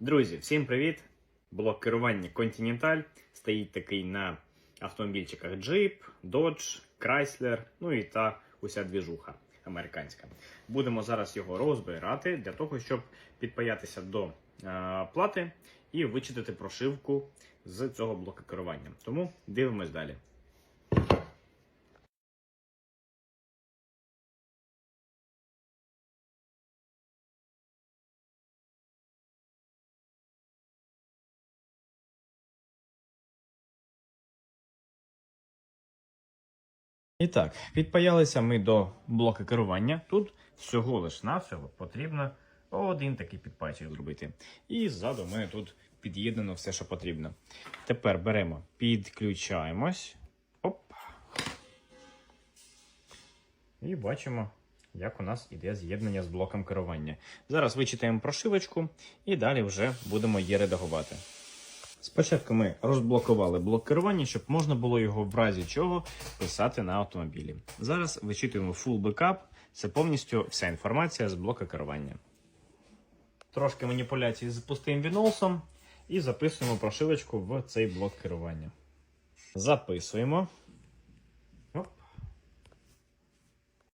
Друзі, всім привіт! Блок керування Continental стоїть такий на автомобільчиках Jeep, Dodge, Chrysler, ну і та уся двіжуха американська. Будемо зараз його розбирати для того, щоб підпаятися до е, плати і вичитати прошивку з цього блока керування. Тому дивимось далі. І так, підпаялися ми до блока керування. Тут всього лиш навсього потрібно один такий підпайчик зробити. І ззаду в мене тут під'єднано все, що потрібно. Тепер беремо, підключаємось. Оп. І бачимо, як у нас іде з'єднання з блоком керування. Зараз вичитаємо прошивочку і далі вже будемо її редагувати. Спочатку ми розблокували блок керування, щоб можна було його в разі чого писати на автомобілі. Зараз вичитуємо Full Backup. Це повністю вся інформація з блока керування. Трошки маніпуляцій з пустим вінолсом і записуємо прошивочку в цей блок керування. Записуємо.